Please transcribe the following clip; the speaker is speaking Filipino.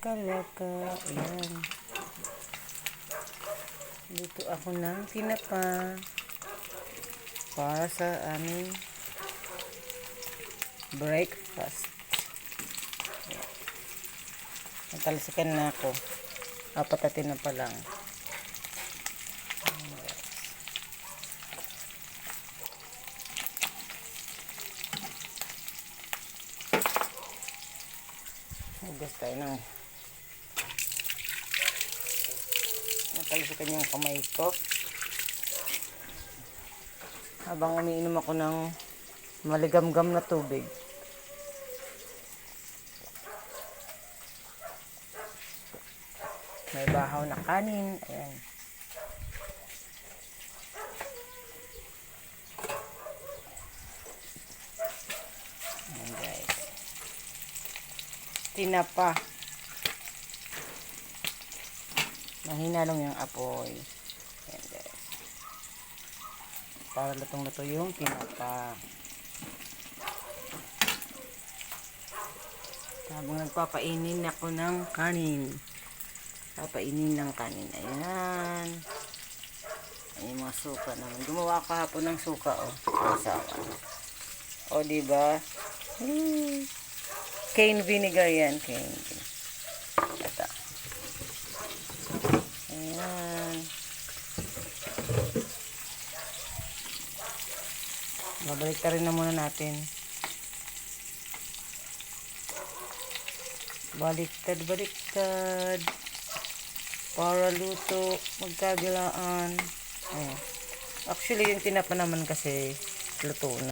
kalaka. Ayan. Dito ako ng tinapa para sa aming breakfast. Ayan. Natalsikan na ako. Apat na tinapa lang. Hugas tayo ng natalsikan yung kamay ko. Habang umiinom ako ng maligamgam na tubig. May bahaw na kanin. Ayan. Guys. Tinapa mahina lang yung apoy. Ayan guys para lutong luto yung tinapa. Habang nagpapainin ako ng kanin. Papainin ng kanin. Ayan. Ay mga suka naman. Gumawa ako kahapon ng suka oh. Asawa. O diba? Hmm. cane vinegar yan. Cane. Ayan. Babalik ka rin na muna natin. Baliktad baliktad. Para luto magkagilaan. Ayan. actually yung tinapa naman kasi luto na